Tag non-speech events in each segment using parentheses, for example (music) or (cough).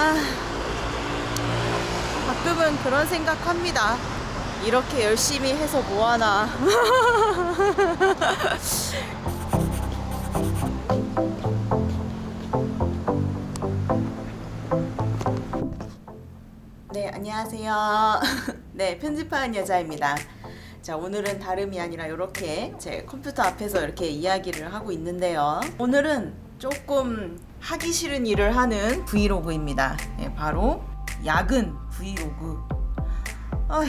아, 가끔은 그런 생각합니다. 이렇게 열심히 해서 뭐하나. (laughs) 네, 안녕하세요. (laughs) 네, 편집하는 여자입니다. 자, 오늘은 다름이 아니라 이렇게 제 컴퓨터 앞에서 이렇게 이야기를 하고 있는데요. 오늘은 조금 하기 싫은 일을 하는 브이로그입니다. 네, 바로 야근 브이로그. 아휴.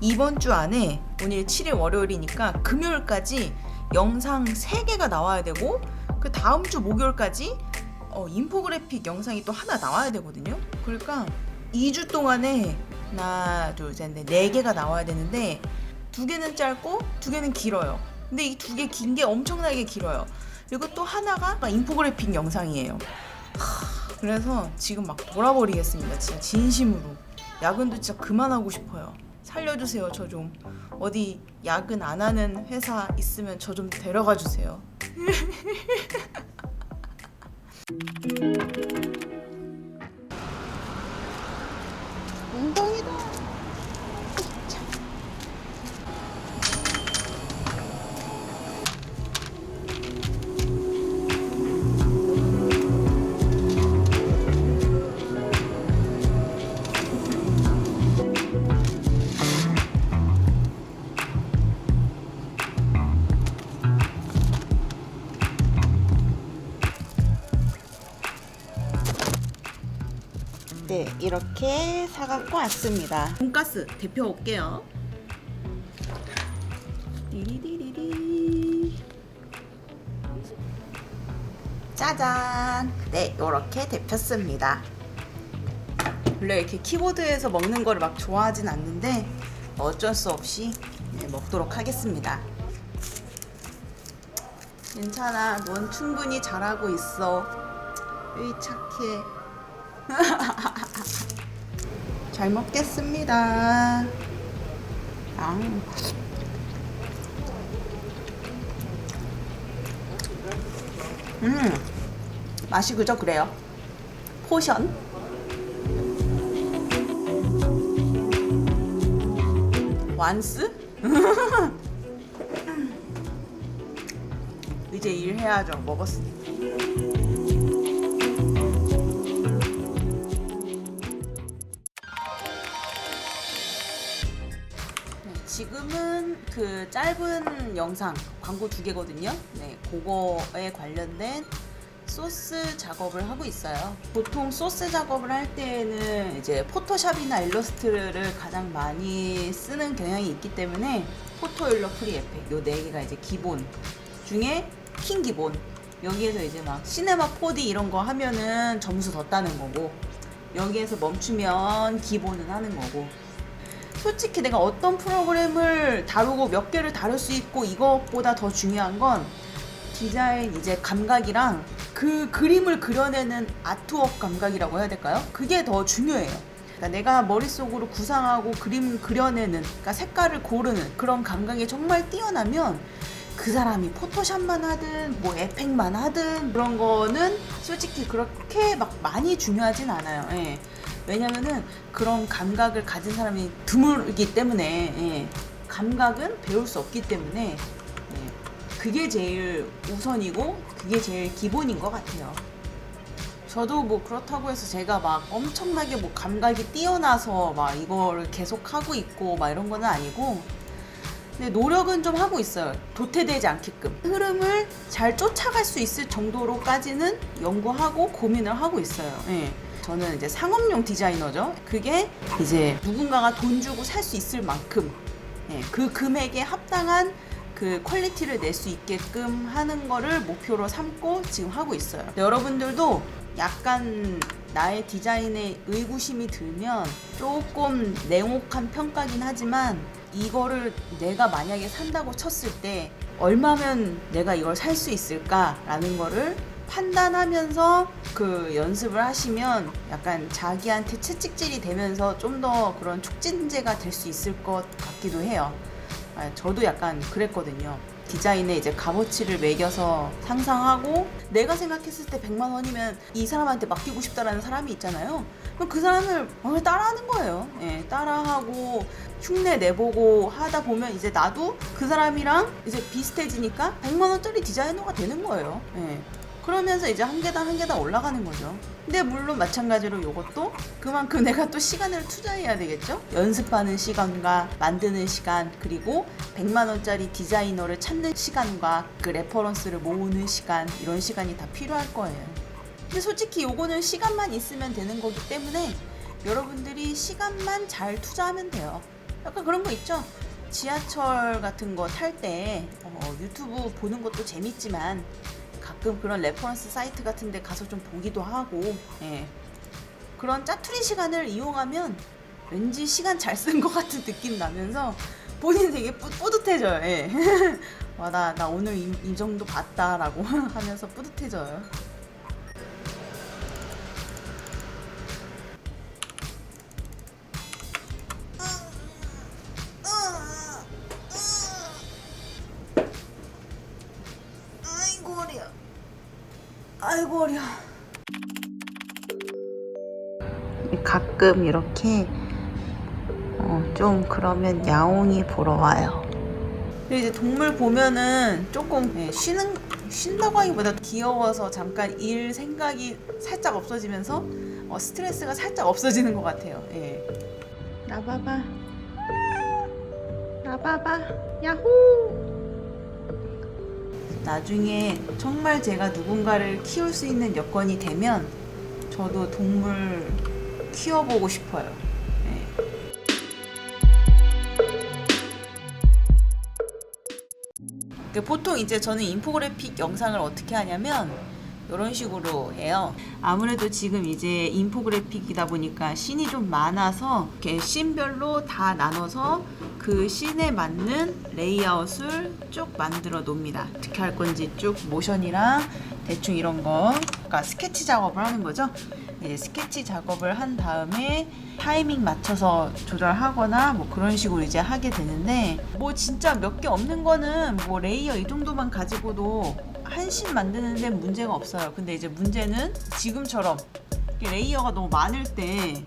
이번 주 안에 오늘 7일 월요일이니까 금요일까지 영상 3개가 나와야 되고 그 다음 주 목요일까지 어, 인포그래픽 영상이 또 하나 나와야 되거든요. 그러니까 2주 동안에 하나, 둘, 셋, 넷, 네 개가 나와야 되는데 두 개는 짧고 두 개는 길어요. 근데 이 두 개 긴 게 엄청나게 길어요. 그리고 또 하나가 막 인포그래픽 영상이에요. 하, 그래서 지금 막 돌아버리겠습니다. 진짜 진심으로. 야근도 진짜 그만하고 싶어요. 살려주세요, 저 좀. 어디 야근 안 하는 회사 있으면 저 좀 데려가 주세요. (laughs) 이렇게 사갖고 왔습니다. 돈가스 대표 올게요. 띠리리리리. 짜잔. 네, 이렇게 데폈습니다. 원래 이렇게 키보드에서 먹는 거를 막 좋아하진 않는데 어쩔 수 없이 네, 먹도록 하겠습니다. 괜찮아. 넌 충분히 잘하고 있어. 으이 착해. (laughs) 잘 먹겠습니다. 앙. 음, 맛이 그저 그래요. 포션. 완스? (laughs) 이제 일해야죠. 먹었으니까. 지금은 그 짧은 영상 광고 두 개거든요. 네, 그거에 관련된 소스 작업을 하고 있어요. 보통 소스 작업을 할 때에는 이제 포토샵이나 일러스트를 가장 많이 쓰는 경향이 있기 때문에 포토 일러 프리 에펙 요네 개가 이제 기본 중에 킹 기본 여기에서 이제 막 시네마 4D 이런 거 하면은 점수 더 따는 거고 여기에서 멈추면 기본은 하는 거고 솔직히 내가 어떤 프로그램을 다루고 몇 개를 다룰 수 있고 이것보다 더 중요한 건 디자인 이제 감각이랑 그 그림을 그려내는 아트웍 감각이라고 해야 될까요? 그게 더 중요해요. 그러니까 내가 머릿속으로 구상하고 그림 그려내는 그러니까 색깔을 고르는 그런 감각이 정말 뛰어나면 그 사람이 포토샵만 하든 뭐 에펙만 하든 그런 거는 솔직히 그렇게 막 많이 중요하진 않아요. 예. 왜냐면은 그런 감각을 가진 사람이 드물기 때문에 예. 감각은 배울 수 없기 때문에 예. 그게 제일 우선이고 그게 제일 기본인 것 같아요. 저도 뭐 그렇다고 해서 제가 막 엄청나게 뭐 감각이 뛰어나서 막 이거를 계속 하고 있고 막 이런 거는 아니고 근데 노력은 좀 하고 있어요. 도태되지 않게끔. 흐름을 잘 쫓아갈 수 있을 정도로까지는 연구하고 고민을 하고 있어요. 예. 저는 이제 상업용 디자이너죠. 그게 이제 누군가가 돈 주고 살 수 있을 만큼 예, 그 금액에 합당한 그 퀄리티를 낼 수 있게끔 하는 거를 목표로 삼고 지금 하고 있어요. 여러분들도 약간 나의 디자인에 의구심이 들면 조금 냉혹한 평가긴 하지만 이거를 내가 만약에 산다고 쳤을 때 얼마면 내가 이걸 살 수 있을까라는 거를 판단하면서 그 연습을 하시면 약간 자기한테 채찍질이 되면서 좀 더 그런 촉진제가 될 수 있을 것 같기도 해요. 아, 저도 약간 그랬거든요. 디자인에 이제 값어치를 매겨서 상상하고 내가 생각했을 때 100만 원이면 이 사람한테 맡기고 싶다라는 사람이 있잖아요. 그럼 그 사람을 어, 따라하는 거예요. 예, 따라하고 흉내 내보고 하다 보면 이제 나도 그 사람이랑 이제 비슷해지니까 100만 원짜리 디자이너가 되는 거예요. 예. 그러면서 이제 한 계단 한 계단 올라가는 거죠. 근데 물론 마찬가지로 이것도 그만큼 (laughs) 내가 또 시간을 투자해야 되겠죠? 연습하는 시간과 만드는 시간 그리고 100만 원짜리 디자이너를 찾는 시간과 그 레퍼런스를 모으는 시간 이런 시간이 다 필요할 거예요. 근데 솔직히 요거는 시간만 있으면 되는 거기 때문에 여러분들이 시간만 잘 투자하면 돼요. 약간 그런 거 있죠? 지하철 같은 거 탈때 어, 유튜브 보는 것도 재밌지만 가끔 그런 레퍼런스 사이트 같은 데 가서 좀 보기도 하고 예. 그런 짜투리 시간을 이용하면 왠지 시간 잘 쓴 것 같은 느낌 나면서 본인 되게 뿌, 뿌듯해져요. 예. (laughs) 와, 나, 나 오늘 이, 이 정도 봤다라고 (laughs) 하면서 뿌듯해져요. 아이고 어려. 가끔 이렇게 어, 좀 그러면 야옹이 보러 와요. 근데 이제 동물 보면은 조금 예, 쉬는 쉰다고 하기보다 귀여워서 잠깐 일 생각이 살짝 없어지면서 어, 스트레스가 살짝 없어지는 것 같아요. 예. 나봐봐. 나봐봐. 야호. 나중에 정말 제가 누군가를 키울 수 있는 여건이 되면 저도 동물 키워보고 싶어요. 네. 그 보통 이제 저는 인포그래픽 영상을 어떻게 하냐면 이런 식으로 해요. 아무래도 지금 이제 인포그래픽이다 보니까 씬이 좀 많아서 이렇게 씬별로 다 나눠서 그 씬에 맞는 레이아웃을 쭉 만들어 놓습니다. 어떻게 할 건지 쭉 모션이랑 대충 이런 거, 그러니까 스케치 작업을 하는 거죠. 이제 스케치 작업을 한 다음에 타이밍 맞춰서 조절하거나 뭐 그런 식으로 이제 하게 되는데 뭐 진짜 몇 개 없는 거는 뭐 레이어 이 정도만 가지고도 한 씬 만드는 데 문제가 없어요. 근데 이제 문제는 지금처럼 레이어가 너무 많을 때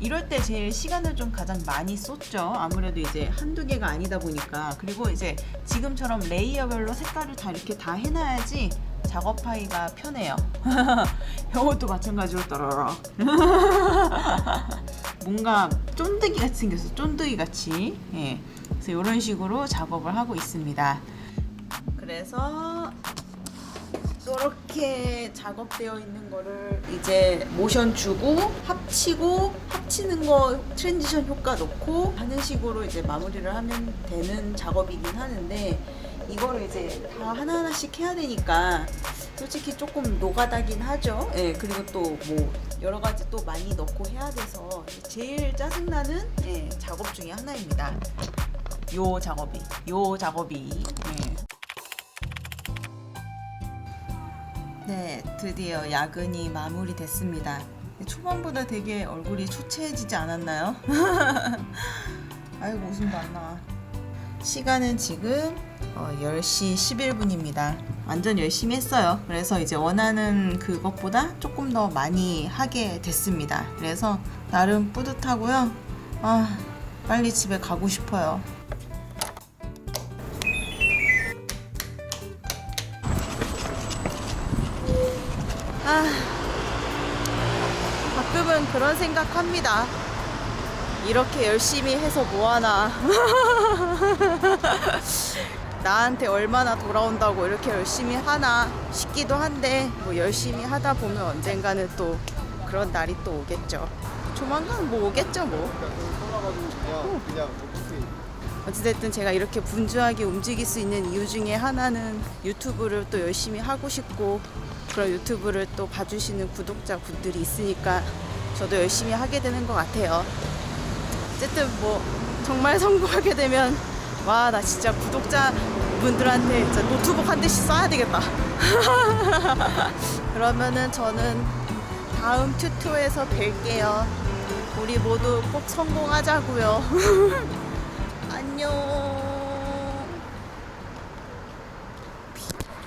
이럴 때 제일 시간을 좀 가장 많이 썼죠. 아무래도 이제 한두 개가 아니다 보니까. 그리고 이제 지금처럼 레이어별로 색깔을 다 이렇게 다 해놔야지 작업하기가 편해요. (laughs) 이것도 마찬가지로 따라라. (laughs) 뭔가 쫀득이 같이 생겼어. 쫀득이 같이. 예. 그래서 이런 식으로 작업을 하고 있습니다. 그래서 이렇게 작업되어 있는 거를 이제 모션 주고 합치고 합치는 거 트랜지션 효과 넣고 하는 식으로 이제 마무리를 하면 되는 작업이긴 하는데 이거를 이제 다 하나하나씩 해야 되니까 솔직히 조금 노가다긴 하죠. 예, 그리고 또 뭐 여러 가지 또 많이 넣고 해야 돼서 제일 짜증나는 예, 작업 중에 하나입니다. 요 작업이, 요 작업이. 예. 네, 드디어 야근이 마무리됐습니다. 초반보다 되게 얼굴이 초췌해지지 않았나요? (laughs) 아이고 웃음도 안 나. 시간은 지금 어, 10시 11분입니다. 완전 열심히 했어요. 그래서 이제 원하는 그것보다 조금 더 많이 하게 됐습니다. 그래서 나름 뿌듯하고요. 아, 빨리 집에 가고 싶어요. 아, 가끔은 그런 생각합니다. 이렇게 열심히 해서 뭐하나. (laughs) 나한테 얼마나 돌아온다고 이렇게 열심히 하나 싶기도 한데, 뭐 열심히 하다 보면 언젠가는 또 그런 날이 또 오겠죠. 조만간 뭐 오겠죠, 뭐. 그냥 그냥 어떻게 어찌됐든 제가 이렇게 분주하게 움직일 수 있는 이유 중에 하나는 유튜브를 또 열심히 하고 싶고 그런 유튜브를 또 봐주시는 구독자 분들이 있으니까 저도 열심히 하게 되는 것 같아요. 어쨌든 뭐 정말 성공하게 되면 와 나 진짜 구독자 분들한테 진짜 노트북 한 대씩 쏴야 되겠다. (laughs) 그러면은 저는 다음 튜토에서 뵐게요. 우리 모두 꼭 성공하자고요. (laughs) 안녕.